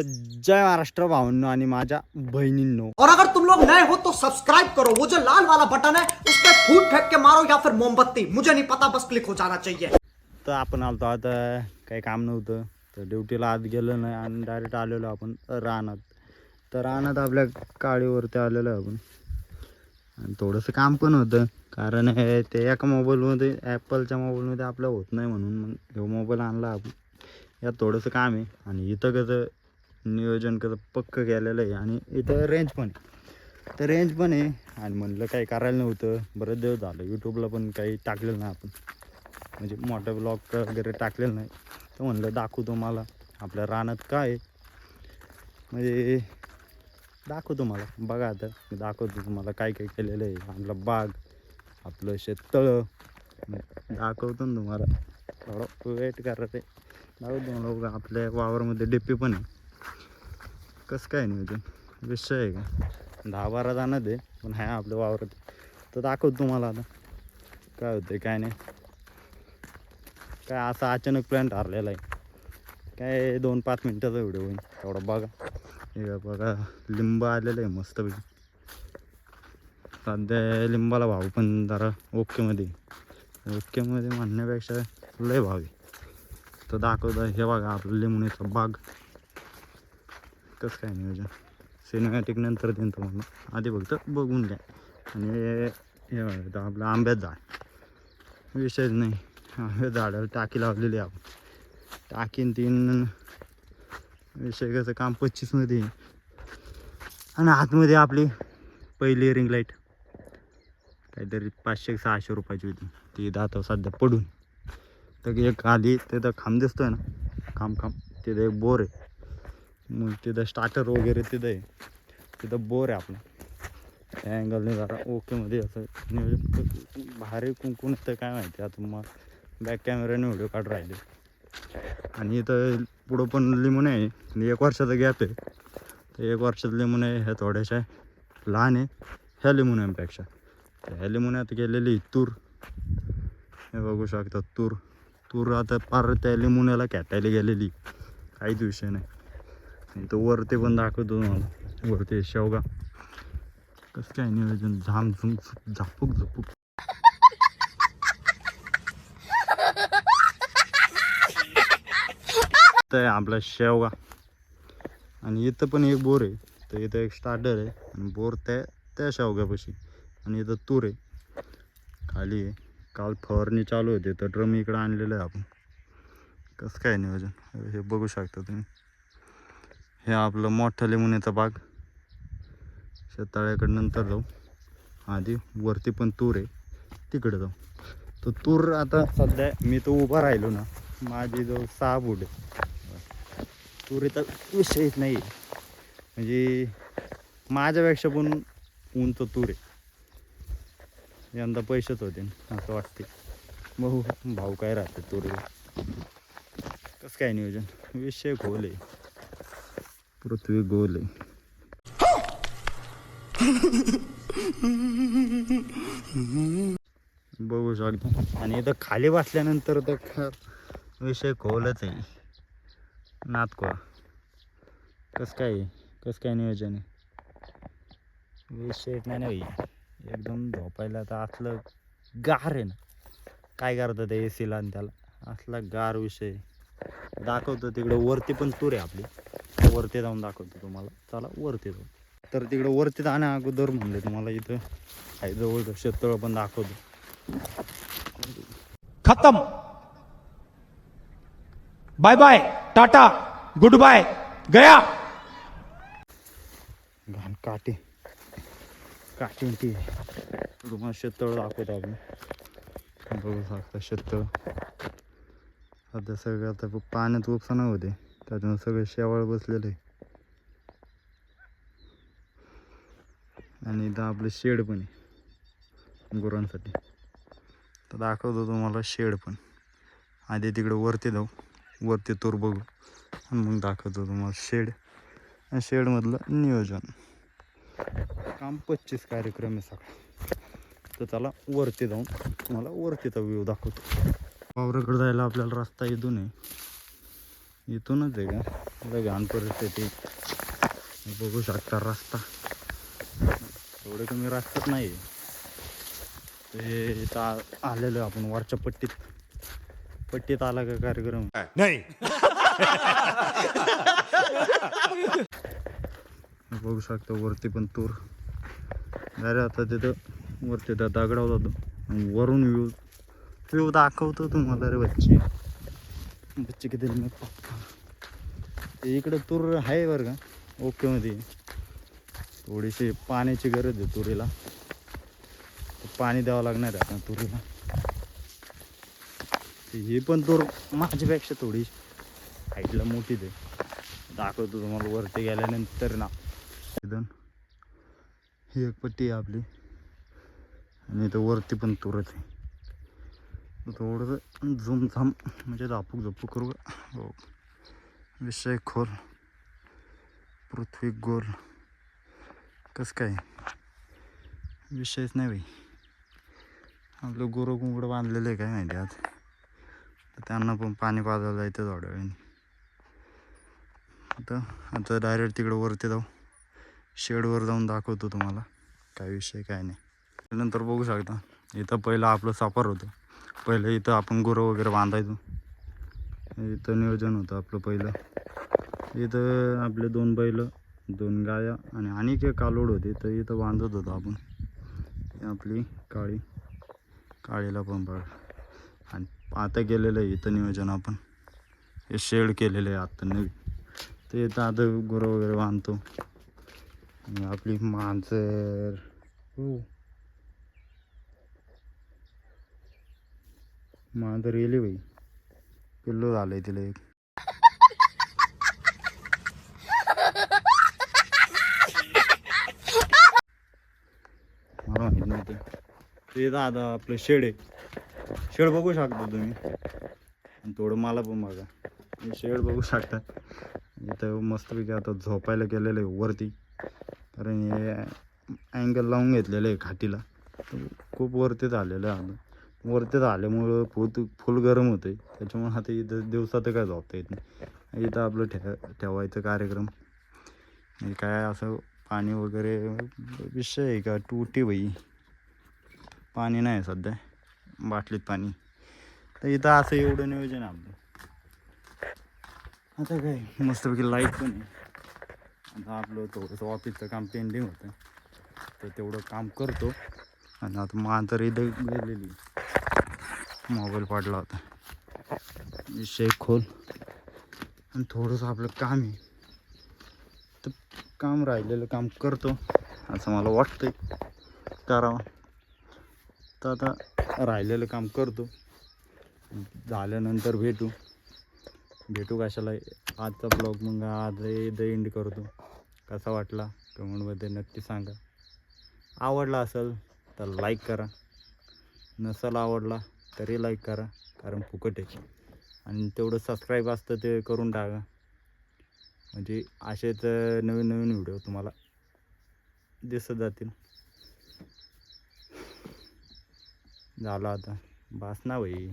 तर जय महाराष्ट्र भावांनो आणि माझ्या बहिणींनो. और अगर तुम लोग नए हो तो सब्सक्राइब करो। वो जो लाल वाला बटन है उस पर फूट फेंक के मारो या फिर मोमबत्ती। मुझे नहीं पता बस क्लिक हो जाना चाहिए। तर आपण आलतो आता काही काम नव्हतं. तर ड्युटीला आत गेलो नाही आणि डायरेक्ट आलेलो आपण रानात. तर रानात आपल्या काळीवरती आलेलो आपण. आणि थोडंसं काम पण होतं. कारण ते एका मोबाईलमध्ये ॲपलच्या मोबाईलमध्ये आपलं होत नाही म्हणून मग हे मोबाईल आणला आपण. यात थोडंसं काम आहे. आणि इथं कसं नियोजन कसं पक्क केलेलं आहे. आणि इथं रेंज पण आहे. तर रेंज पण आहे. आणि म्हणलं काही करायला नव्हतं. बरं दिवस झालं. यूट्यूबला पण काही टाकलेलं नाही आपण. म्हणजे मोठा ब्लॉग वगैरे टाकलेलं नाही. तर म्हणलं दाखवू तुम्हाला आपल्या रानात काय आहे. म्हणजे दाखवू तुम्हाला. बघा आता. मी दाखवतो तुम्हाला काय काय केलेलं आहे. आपलं बाग आपलं शेततळं. दाखवतो ना तुम्हाला. थोडं वेट करा ते. दाखवतो तुम्हाला. आपल्या वावरमध्ये डेपी पण आहे. कसं काय नियोजन? विषय आहे का? दहा बारा जाणं दे पण ह्या आपल्या वावरात. तर दाखवतो तुम्हाला आता. काय होतं काय नाही. काय असा अचानक प्लॅन ठरलेला आहे. काय दोन पाच मिनटाचा व्हिडिओ होईल तेवढा बघा. हे बघा लिंब आलेलं आहे मस्तपैकी. सध्या लिंबाला भाव पण जरा ओकेमध्ये ओकेमध्ये म्हणण्यापेक्षा लय भाव आहे. तर दाखवतं हे बघा आपलं लिंबणीचा बाग. कसं काय नियोजन. सिनेमॅटिक नंतर देईन तुम्हाला. आधी फक्त बघून घ्या. आणि हे हे बघा आपलं आंब्यात झाड. विषयच नाही. आंब्यात झाडाला टाकी लावलेली आहे आपण. टाकीन तीन विषय कसं काम पच्चीसमध्ये आणि आतमध्ये आपली पहिली रिंग लाइट काहीतरी पाचशे सहाशे रुपयाची होती. ती दातव सध्या पडून. तर एक आधी तिथं खांब दिसतोय ना. खांब खांब. तिथं एक बोर आहे. मग तिथं स्टार्टर वगैरे तिथं आहे. तिथं बोर आहे आपला. त्या अँगलने जरा ओकेमध्ये असं. नियोजन भारी कुंकून तर काय माहिती आता मग बॅक कॅमेऱ्याने व्हिडिओ काढ राहिले. आणि इथं पुढं पण लिमून आहे. एक वर्षाचा गॅप आहे. तर एक वर्षात लिमून आहे ह्या थोड्याशा लहान आहे. ह्या लिमूनपेक्षा ह्या लिमून्यात गेलेली तूर. हे बघू शकता तूर. तूर आता पार त्या लिमून्याला कॅटायला गेलेली. काहीच विषय नाही. आणि तो वरती पण दाखवतो तुम्हाला. वरती शेवगा. कसं काय नियोजन? झाम झुम झापूक झपूक. तर आपला शेवगा. आणि इथं पण एक बोर आहे. तर इथं एक स्टार्टर आहे. आणि बोर त्या त्या शेवग्यापाशी. आणि इथं तूर आहे. खाली आहे. काल फवारणी चालू होते तर ड्रम इकडं आणलेलं आहे आपण. कसं काय नियोजन? हे बघू शकता तुम्ही. हे आपलं मोठं लिंबुण्याचा बाग. शेताळ्याकडे नंतर जाऊ. आधी वरती पण तूर आहे. तिकडे जाऊ. तर तूर आता सध्या मी तो उभा राहिलो ना माझी जो सहा फूट आहे तुरीचा विषयच नाही आहे. म्हणजे माझ्यापेक्षा पण उंच तूर आहे. यंदा पैसेच होते असं वाटते. भाऊ भाऊ काय राहते तुरीला कसं काय नियोजन? विषय खोल आहे. पृथ्वी गोल आहे. बघू शकता. आणि इथं खाली बसल्यानंतर तर विषय खोलच आहे. नातकोळा कसं काय कसं काय नियोजन आहे? विषय नाही ना भाई एकदम झोपायला तर असलं गार आहे ना. काय करतं ते ए सीला आणि त्याला? असला गार विषय. दाखवतो तिकडे. वरती पण तूर आहे आपली. वरती जाऊन दाखवतो तुम्हाला. चला वरती जाऊ. तर तिकडे वरती जाण्या अगोदर म्हणले तुम्हाला इथं. आहे जवळ शेततळ पण दाखवतो. खत्म. Bye bye tata good bye गया. घाण काटे काटे ती तुम्हाला शेततळ दाखवतो आपण. बघू शकता शेततळ सध्या सगळं आता पाण्यात उपसा होते. त्याच्यानं सगळं शेवाळ बसलेलं आहे आणि इथं आपलं शेड पण आहे गुरांसाठी. तर दाखवतो तुम्हाला शेड पण. आधी तिकडे वरती जाऊ. वरती तूर बघू. आणि मग दाखवतो तुम्हाला शेड. आणि शेडमधलं नियोजन. काम पच्चीस कार्यक्रम आहे सगळा. तर चला वरती जाऊन तुम्हाला वरतीचा व्ह्यू दाखवतो. वावराकडे जायला आपल्याला रस्ता इथून आहे. इथूनच आहे का? घाण परिस्थिती. बघू शकता रस्ता. एवढं कमी रस्ताच नाही ते इथं आलेलो आपण वरच्या पट्टीत. पट्टीत आला का कार्यक्रम? नहीं. बघू शकता वरती पण तूर. अरे आता तिथं वरती त्या आणि वरून व्ह्यू व्ह्यू दाखवतो तुम्हाला रे बच्चे. बच्चे के दिल में ते इकडे तूर आहे बरं का? ओके मध्ये. थोडीशी पाण्याची गरज आहे तुरीला. पाणी द्यावं लागणार आहे आता तुरीला. ते ही पण तूर माझ्यापेक्षा थोडी हाईटला मोठी दे दाखवतो तुम्हाला वरती गेल्यानंतर ना. इथून ही एक पट्टी आहे आपली. आणि इथं वरती पण तुरत आहे. थोडंसं झुमझाम म्हणजे दापूक झपूक करू का? हो. विषय खोल. पृथ्वी गोल. कसं काय? विषयच नाही बाई. आपलं गुरु कुंकड बांधलेलं आहे काय माहिती आज? तर त्यांना पण पाणी पाजायला जायचं थोड्या वेळाने आता आता डायरेक्ट तिकडं वरती जाऊ. शेडवर जाऊन दाखवतो तुम्हाला. काय विषय काय नाही. नंतर बघू शकता. इथं पहिलं आपलं सापर होतं. पहिलं इथं आपण गुरं वगैरे बांधायचो. इथं नियोजन होतं आपलं पहिलं. इथं आपले दोन बैल दोन गाया आणि आणखी एक कालोड होते. तर इथं बांधत होतो आपण. आपली काळी काळीला पण बघ. आणि आता केलेलं आहे इथं नियोजन आपण. हे शेड केलेलं आहे आत्ता नवी ते इथं आता गुरं वगैरे बांधतो. आणि आपली मांजर. हो. मांजर गेली बाई. पिल्लू झालंय तिला एक. ते दादा आता आपलं शेड आहे. शेड बघू शकता तुम्ही. आणि थोडं मला पण बघा. शेड बघू शकता. इथं मस्तपैकी आता झोपायला केलेलं आहे वरती. कारण हे अँगल लावून घेतलेलं आहे खाटीला. खूप वरती झालेलं आहे आता. वरतीच आल्यामुळं फुल फुल गरम होते त्याच्यामुळे आता इथं दिवसात काय जाता येत नाही. इथं आपलं ठे ठेवायचं कार्यक्रम. म्हणजे काय असं पाणी वगैरे विषय आहे का? टुटी बाई. पाणी नाही सध्या. बाटलीत पाणी. तर इथं असं एवढं नियोजन आपलं. आता काय? मस्तपैकी लाइट पण आहे. आता आपलं थोडंसं ऑफिसचं काम पेंडिंग होतं. तर तेवढं काम करतो. आणि आता मांजर इथं गेलेली. मोबाईल पाडला होता. विषय खोल. आणि थोडंसं आपलं काम आहे. तर काम राहिलेलं काम करतो असं मला वाटतंय. करावं तर आता राहिलेलं काम करतो. झाल्यानंतर भेटू. भेटू कशाला? आजचा ब्लॉग मग आज द एंड करतो. कसा वाटला? कमेंटमध्ये नक्की सांगा. आवडला असेल तर लाईक करा. नसेल आवडला तरी लाईक करा कारण फुकट आहे. आणि तेवढं सबस्क्राईब असतं ते करून टाका. म्हणजे असेच नवीन नवीन व्हिडिओ तुम्हाला दिसत जातील. झालं आता. बास ना भाई.